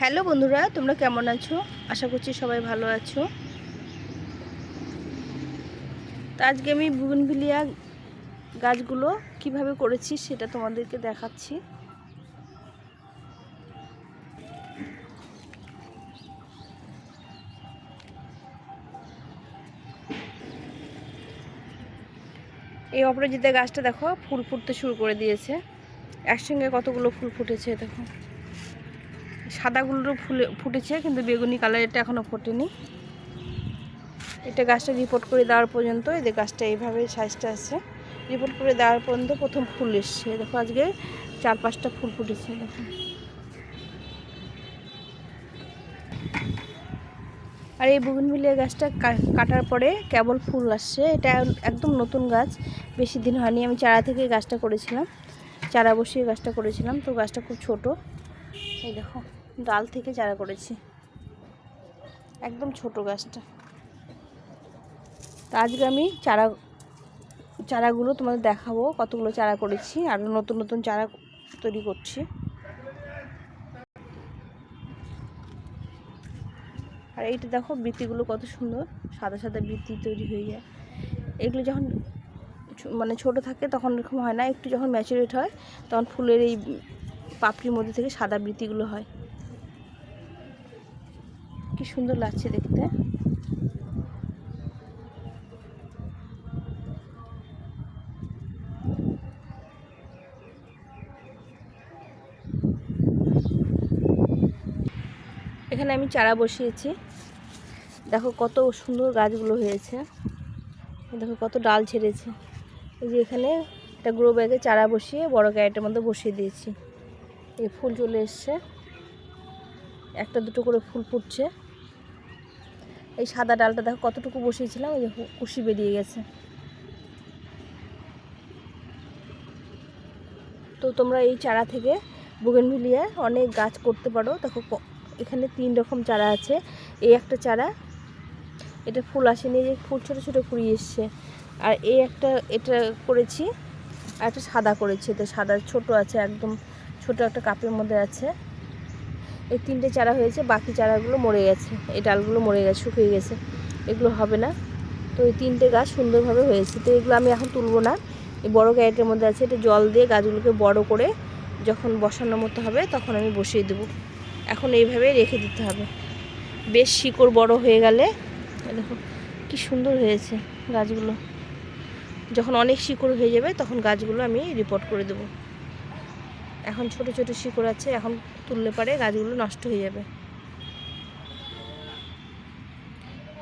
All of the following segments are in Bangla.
হ্যালো বন্ধুরা, তোমরা কেমন আছো? আশা করছি সবাই ভালো আছো। তো আজকে আমি বুগনভিলিয়া গাছগুলো কীভাবে করেছি সেটা তোমাদেরকে দেখাচ্ছি। এই অপরাজিতা গাছটা দেখো, ফুল ফুটতে শুরু করে দিয়েছে। একসঙ্গে কতগুলো ফুল ফুটেছে দেখো। সাদাগুলো ফুলে, ফুটেছে, কিন্তু বেগুনি কালার এটা এখনও ফোটেনি। এটা গাছটা রিপোর্ট করে দেওয়ার পর্যন্ত যে গাছটা এইভাবে সাইজটা আছে। রিপোর্ট করে দেওয়ার পর্যন্ত প্রথম ফুল এসছে। দেখো আজকে চার পাঁচটা ফুল ফুটেছে, দেখো। আর এই বুগনভিলিয়া গাছটা কাটার পরে কেবল ফুল আসছে। এটা একদম নতুন গাছ, বেশি দিন হয়নি। আমি চারা থেকে গাছটা করেছিলাম। চারা বসিয়ে গাছটা করেছিলাম। তো গাছটা খুব ছোট। এই দেখো। ডাল থেকে চারা করেছি। একদম ছোট গাছটা। তো আজকে আমি চারা, চারাগুলো তোমাদের দেখাবো, কতগুলো চারা করেছি, আর নতুন নতুন চারা তৈরি করছি। আর এইটা দেখো, বৃত্তিগুলো কত সুন্দর, সাদা সাদা বৃত্তি তৈরি হয়ে যায়। এগুলো যখন মানে ছোট থাকে তখন এরকম হয় না, একটু যখন ম্যাচুরেট হয়, তখন ফুলের এই পাপড়ির মধ্যে থেকে সাদা বৃত্তিগুলো হয়। কি সুন্দর লাগছে দেখতে। এখানে আমি চারা বসিয়েছি। দেখো কত সুন্দর গাছগুলো হয়েছে। দেখো কত ডাল ছেড়েছে। এই যে এখানে একটা গ্রো ব্যাগে চারা বসিয়ে বড় ক্যারেটের মধ্যে বসিয়ে দিয়েছি। এই ফুল চলে এসছে। একটা দুটো করে ফুল ফুটছে। এই সাদা ডালটা দেখো কতটুকু বসিয়েছিলাম, এই যে কুশি বেরিয়ে গেছে। তো তোমরা এই চারা থেকে বুগেনভিলিয়ার অনেক গাছ করতে পারো। দেখো এখানে তিন রকম চারা আছে। এই একটা চারা, এটা ফুল আসেনি যে ফুল ছোটো ছোটো কুড়ি এসছে। আর এই একটা এটা করেছি, আর একটা সাদা করেছি। তো সাদা ছোট আছে, একদম ছোট একটা কাপের মধ্যে আছে। এই তিনটে চারা হয়েছে, বাকি চারাগুলো মরে গেছে। এই ডালগুলো মরে গেছে, শুকিয়ে গেছে। এগুলো হবে না। তো এই তিনটে গাছ সুন্দরভাবে হয়েছে। তো এগুলো আমি এখন তুলবো না। এই বড়ো ক্যারেটের মধ্যে আছে এটা জল দিয়ে গাছগুলোকে বড় করে যখন বসানোর মতো হবে, তখন আমি বসিয়ে দেবো। এখন এইভাবে রেখে দিতে হবে। বেশ শিকড় বড় হয়ে গেলে দেখো কি সুন্দর হয়েছে গাছগুলো। যখন অনেক শিকড় হয়ে যাবে, তখন গাছগুলো আমি রিপোর্ট করে দেবো। এখন ছোট ছোট শিকড় আছে, এখন তুললে পারে গাছগুলো নষ্ট হয়ে যাবে।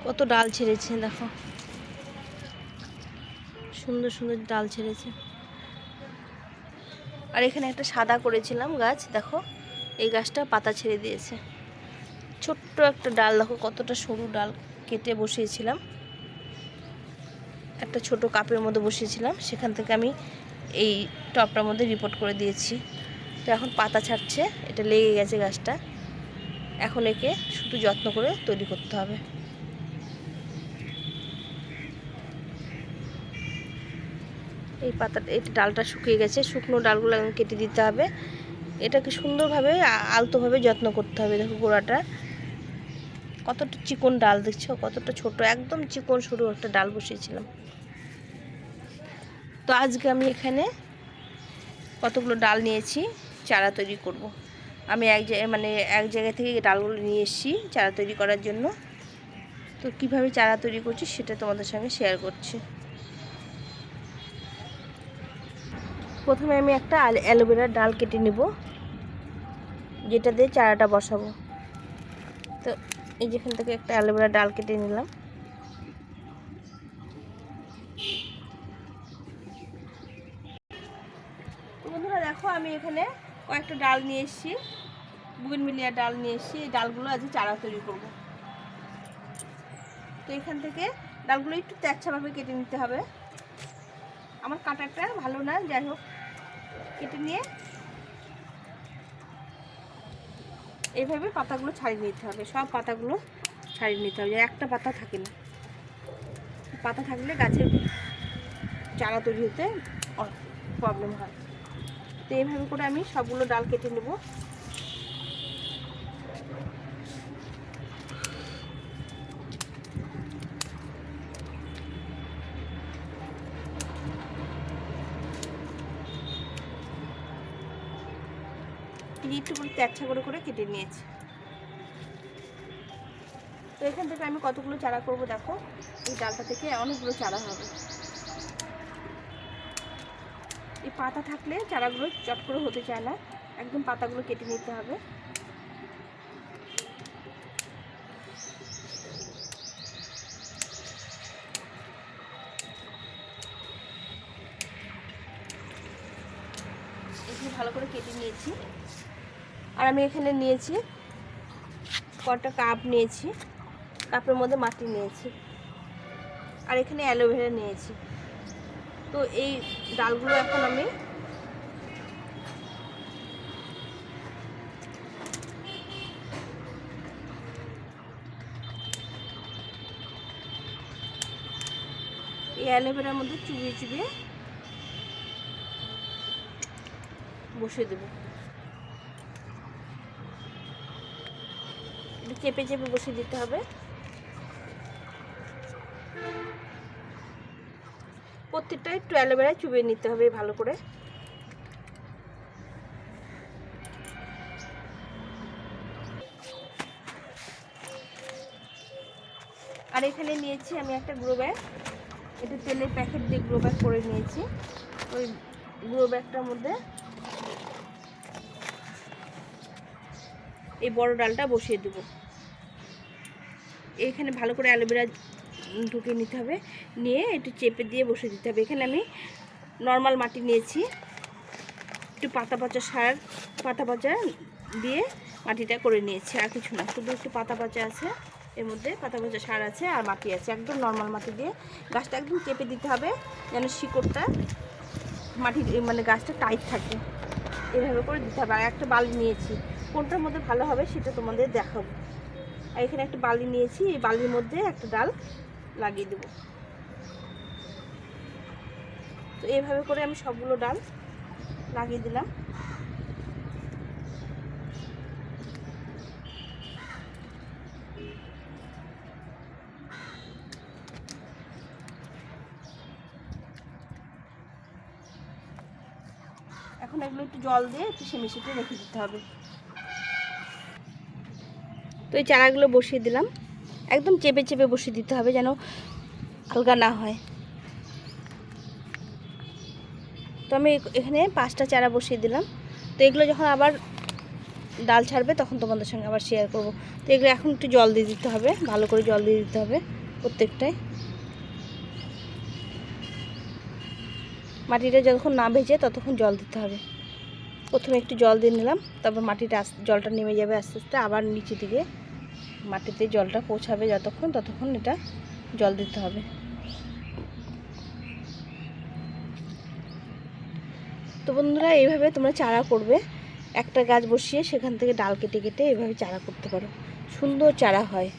কত ডাল ছেড়েছে, দেখো। সুন্দর সুন্দর ডাল ছেড়েছে। আর এখানে একটা সাদা করেছিলাম গাছ, দেখো। এই গাছটা পাতা ছেড়ে দিয়েছে। ছোট্ট একটা ডাল, দেখো কতটা সরু ডাল কেটে বসিয়েছিলাম। একটা ছোট কাপের মধ্যে বসিয়েছিলাম, সেখান থেকে আমি এই টপটার মধ্যে রিপোর্ট করে দিয়েছি। তো এখন পাতা ছাড়ছে, এটা লেগে গেছে গাছটা। এখন একে শুধু যত্ন করে তৈরি করতে হবে। এই পাতাটা এই ডালটা শুকিয়ে গেছে, শুকনো ডালগুলো কেটে দিতে হবে। এটাকে সুন্দরভাবে আলতোভাবে যত্ন করতে হবে, দেখো গোড়াটা। কতটা চিকন ডাল, দেখছ? কতটা ছোট, একদম চিকন সরু একটা ডাল বসিয়েছিলাম। তো আজকে আমি এখানে কতগুলো ডাল নিয়েছি চারা তৈরি করব। আমি এক জায়গায় মানে এক জায়গা থেকে ডালগুলো নিয়ে এসেছি চারা তৈরি করার জন্য। তো কীভাবে চারা তৈরি করছি সেটা তোমাদের সঙ্গে শেয়ার করছি। প্রথমে আমি একটা অ্যালোভেরার ডাল কেটে নেব, যেটা দিয়ে চারাটা বসাবো। তো এই যেখান থেকে একটা অ্যালোভেরা ডাল কেটে নিলাম। বন্ধুরা দেখো আমি এখানে কয়েকটা ডাল নিয়ে এসেছি। বুগেনভিলিয়া ডাল নিয়ে এসেছি। এই ডালগুলো আজকে চারা তৈরি করব। তো এখান থেকে ডালগুলো একটু তেচ্ছাভাবে কেটে নিতে হবে। আমার কাটারটা ভালো না, যাই হোক, কেটে নিয়ে এইভাবে পাতাগুলো ছাড়িয়ে নিতে হবে। সব পাতাগুলো ছাড়িয়ে নিতে হবে। একটা পাতা থাকে না। পাতা থাকলে গাছের চারা তৈরি হতে প্রবলেম হয়। তো এইভাবে করে আমি সবগুলো ডাল কেটে নেব। একটু করে করে করে কেটে নিয়েছি। তো এখান থেকে আমি কতগুলো চারা করব দেখো, এই ডালটা থেকে অনেকগুলো চারা হবে। এই পাতা থাকলে চারাগুলো চট করে হতে চায় না। একদম পাতাগুলো কেটে নিতে হবে। এগুলো ভালো করে কেটে নিয়েছি। আর আমি এখানে নিয়েছি কটা কাপ নিয়েছি। কাপের মধ্যে মাটি নিয়েছি। আর এখানে অ্যালোভেরা নিয়েছি। তো এই ডালগুলো এখন আমি এই অ্যালোভেরার মধ্যে চুবিয়ে চুবিয়ে বসিয়ে দেবো। চেপে চেপে বসিয়ে দিতে হবে। প্রত্যেকটা একটু অ্যালোভেরা চুবিয়ে নিতে হবে ভালো করে। আর এখানে নিয়েছি আমি একটা গ্রো ব্যাগ। এটা তেলের প্যাকেট দিয়ে গ্রো ব্যাগ করে নিয়েছি। ওই গ্রো ব্যাগটার মধ্যে এই বড় ডালটা বসিয়ে দেবো। এখানে ভালো করে অ্যালোভেরা ঢুকিয়ে নিতে হবে। নিয়ে একটু চেপে দিয়ে বসিয়ে দিতে হবে। এখানে আমি নর্মাল মাটি নিয়েছি। একটু পাতা পচা সার, পাতা পচা দিয়ে মাটিটা করে নিয়েছি। আর কিছু না, শুধু একটু পাতা পচা আছে। এর মধ্যে পাতা পচা সার আছে আর মাটি আছে। একদম নর্মাল মাটি দিয়ে গাছটা একদম চেপে দিতে হবে যেন শিকড়টা মাটি মানে গাছটা টাইট থাকে। এভাবে করে দিতে হবে। আর একটা বালি নিয়েছি। কোনটার মধ্যে ভালো হবে সেটা তোমাদের দেখাবো। আর এখানে একটা বালি নিয়েছি। এই বালির মধ্যে একটা ডাল লাগিয়ে দেবো। তো এইভাবে করে আমি সবগুলো ডাল লাগিয়ে দিলাম। এখন এগুলো একটু জল দিয়ে একটু সেমে সেটে রেখে দিতে হবে। তো এই চারাগুলো বসিয়ে দিলাম। একদম চেপে চেপে বসিয়ে দিতে হবে যেন আলগা না হয়। তো আমি এখানে পাঁচটা চারা বসিয়ে দিলাম। তো এগুলো যখন আবার ডাল ছাড়বে তখন তোমাদের সঙ্গে আবার শেয়ার করব। তো এগুলো এখন একটু জল দিয়ে দিতে হবে, ভালো করে জল দিয়ে দিতে হবে প্রত্যেকটায়। মাটিটা যতক্ষণ না ভেজে ততক্ষণ জল দিতে হবে। প্রথমে একটু জল দিয়ে নিলাম, তারপর মাটিটা জলটা নেমে যাবে আস্তে আস্তে আবার নিচে দিকে। মাটিতে জলটা পৌঁছাবে যতক্ষণ, ততক্ষণ এটা জল দিতে হবে। তো বন্ধুরা, এইভাবে তোমরা চারা করবে। একটা গাছ বসিয়ে সেখান থেকে ডাল কেটে কেটে এইভাবে চারা করতে পারো। সুন্দর চারা হয়।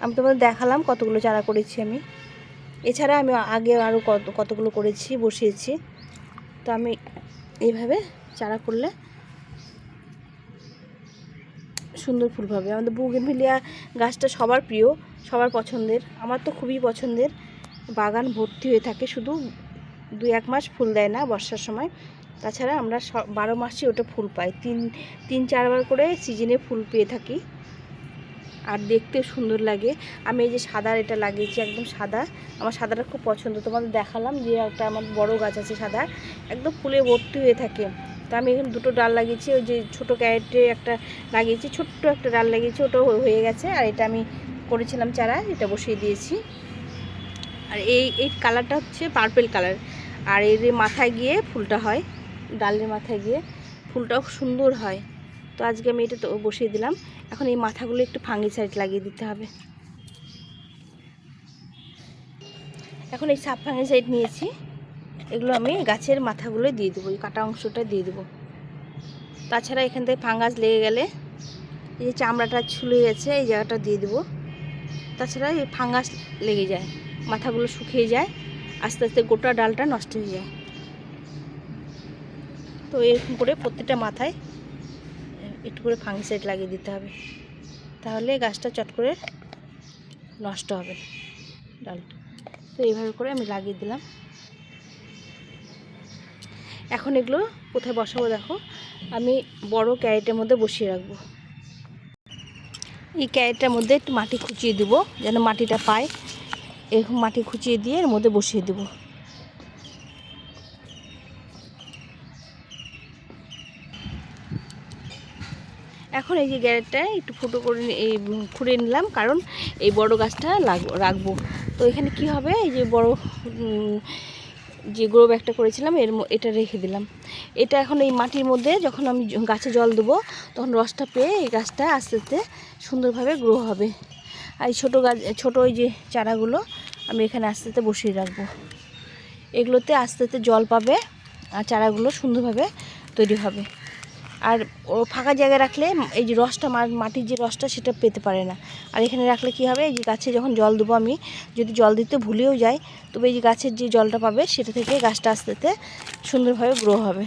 আমি তোমাদের দেখালাম কতগুলো চারা করেছি আমি। এছাড়া আমি আগে আরও কত, কতগুলো করেছি, বসিয়েছি। তো আমি এইভাবে চারা করলে সুন্দর ফুল পাবে। আমাদের বুগেনভিলিয়া গাছটা সবার প্রিয়, সবার পছন্দের, আমার তো খুবই পছন্দের। বাগান ভর্তি হয়ে থাকে, শুধু দুই এক মাস ফুল দেয় না বর্ষার সময়। তাছাড়া আমরা বারো মাসই ওটা ফুল পাই। তিন তিন চারবার করে সিজনে ফুল পেয়ে থাকি। আর দেখতে সুন্দর লাগে। আমি এই যে সাদা এটা লাগিয়েছি, একদম সাদা। আমার সাদাটা খুব পছন্দ। তোমাদের দেখালাম যে একটা আমার বড় গাছ আছে সাদা একদম ফুলে ভর্তি হয়ে থাকে। তো আমি এখানে দুটো ডাল লাগিয়েছি, ওই যে ছোটো ক্যারেটে একটা লাগিয়েছি, ছোট্ট একটা ডাল লাগিয়েছি, ওটাও হয়ে- গেছে, আর এটা আমি করেছিলাম চারা, এটা বসিয়ে দিয়েছি। আর এই এই কালারটা হচ্ছে পার্পেল কালার আর এর মাথায় গিয়ে ফুলটা হয়, ডালের মাথায় গিয়ে ফুলটাও সুন্দর হয়। তো আজকে আমি এটা তো বসিয়ে দিলাম, এখন এই মাথাগুলো একটু ফাঙ্গিসাইড লাগিয়ে দিতে হবে। এখন এই সাপ ফাঙ্গিসাইড নিয়েছি। এগুলো আমি গাছের মাথাগুলো দিয়ে দেবো, এই কাটা অংশটা দিয়ে দেবো। তাছাড়া এখান থেকে ফাঙ্গাস লেগে গেলে এই যে চামড়াটা ছুলে গেছে, এই জায়গাটা দিয়ে দেবো। তাছাড়া এই ফাঙ্গাস লেগে যায়, মাথাগুলো শুকিয়ে যায়, আস্তে আস্তে গোটা ডালটা নষ্ট হয়ে যায়। তো এরকম করে প্রত্যেকটা মাথায় একটু করে ফাঙ্গিসাইড লাগিয়ে দিতে হবে। তাহলে গাছটা চট করে নষ্ট হবে ডালটা। তো এইভাবে করে আমি লাগিয়ে দিলাম। এখন এগুলো কোথায় বসাবো দেখো। আমি বড় ক্যারেটের মধ্যে বসিয়ে রাখব। এই ক্যারেটটার মধ্যে একটু মাটি খুঁচিয়ে দেবো, যেন মাটিটা পায়। এরকম মাটি খুঁচিয়ে দিয়ে এর মধ্যে বসিয়ে দেবো। এখন এই যে গ্যারেটটা একটু ফুটো করে এই খুঁড়ে নিলাম, কারণ এই বড় গাছটা লাগবো রাখব। তো এখানে কি হবে? এই যে বড় যে গ্রো ব্যাগটা করেছিলাম, এর এটা রেখে দিলাম। এটা এখন এই মাটির মধ্যে যখন আমি গাছে জল দেবো, তখন রসটা পেয়ে এই গাছটা আস্তে আস্তে সুন্দরভাবে গ্রো হবে। আর এই ছোটো গাছ, ছোটো ওই যে চারাগুলো আমি এখানে আস্তে আস্তে বসিয়ে রাখব। এগুলোতে আস্তে আস্তে জল পাবে, আর চারাগুলো সুন্দরভাবে তৈরি হবে। আর ও ফাঁকা জায়গায় রাখলে এই যে রসটা মাটির যে রসটা সেটা পেতে পারে না। আর এখানে রাখলে কি হবে, এই যে গাছে যখন জল দেবো আমি, যদি জল দিতে ভুলেও যাই তবে এই যে গাছের যে জলটা পাবে সেটা থেকে গাছটা আস্তে আস্তে সুন্দরভাবে গ্রো হবে।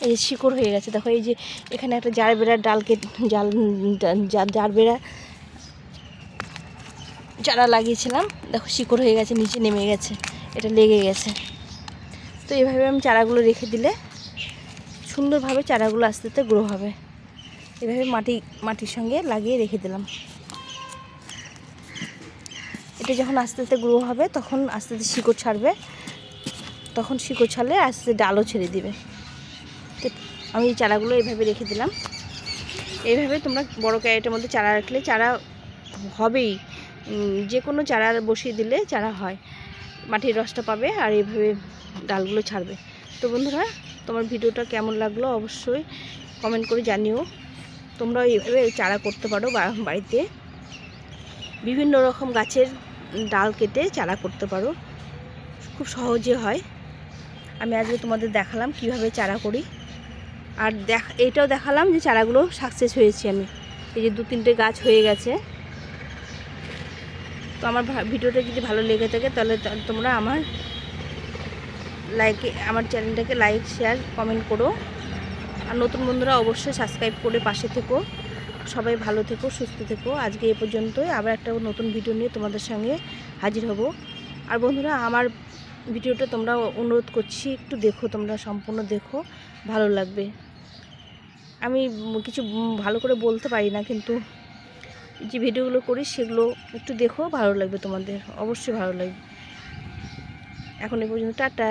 এই যে শিকড় হয়ে গেছে, দেখো এই যে এখানে একটা জারবেরার ডাল কেটে, জাল জা- জারবেরা চারা লাগিয়েছিলাম। দেখো শিকড় হয়ে গেছে, নিচে নেমে গেছে, এটা লেগে গেছে। তো এইভাবে আমি চারাগুলো রেখে দিলে সুন্দরভাবে চারাগুলো আস্তে আস্তে গ্রো হবে। এভাবে মাটি, মাটির সঙ্গে লাগিয়ে রেখে দিলাম। এটা যখন আস্তে আস্তে গ্রো হবে, তখন আস্তে আস্তে শিকড় ছাড়বে। তখন শিকড় ছাড়লে আস্তে আস্তে ডালও ছেড়ে দিবে। আমি এই চারাগুলো এইভাবে রেখে দিলাম। এইভাবে তোমরা বড় ক্যারেটের মধ্যে চারা রাখলে চারা হবেই। যে কোনো চারা বসিয়ে দিলে চারা হয়। মাটির রসটা পাবে আর এইভাবে ডালগুলো ছাড়বে। তো বন্ধুরা তোমার ভিডিওটা কেমন লাগল অবশ্যই কমেন্ট করে জানিও। তোমরাও এইভাবে চারা করতে পারো বাড়িতে। বিভিন্ন রকম গাছের ডাল কেটে চারা করতে পারো। খুব সহজে হয়। আমি আজকে তোমাদের দেখালাম কীভাবে চারা করি। আর দেখ, এইটাও দেখালাম যে চারাগুলো সাকসেস হয়েছে আমি। এই যে দু তিনটে গাছ হয়ে গেছে। তো আমার ভিডিওটা যদি ভালো লেগে থাকে তাহলে তোমরা আমার লাইকে আমার চ্যানেলটাকে লাইক শেয়ার কমেন্ট করো। আর নতুন বন্ধুরা অবশ্যই সাবস্ক্রাইব করে পাশে থেকো। সবাই ভালো থেকো, সুস্থ থেকো। আজকে এ পর্যন্তই। আবার একটা নতুন ভিডিও নিয়ে তোমাদের সঙ্গে হাজির হব। আর বন্ধুরা, আমার ভিডিওটা তোমরা অনুরোধ করছি, একটু দেখো তোমরা, সম্পূর্ণ দেখো। ভালো লাগবে। আমি কিছু ভালো করে বলতে পারি না, কিন্তু যে ভিডিওগুলো করি, সেগুলো একটু দেখো, ভালো লাগবে তোমাদের। অবশ্যই ভালো লাগবে। এখন এ পর্যন্ত, টাটা।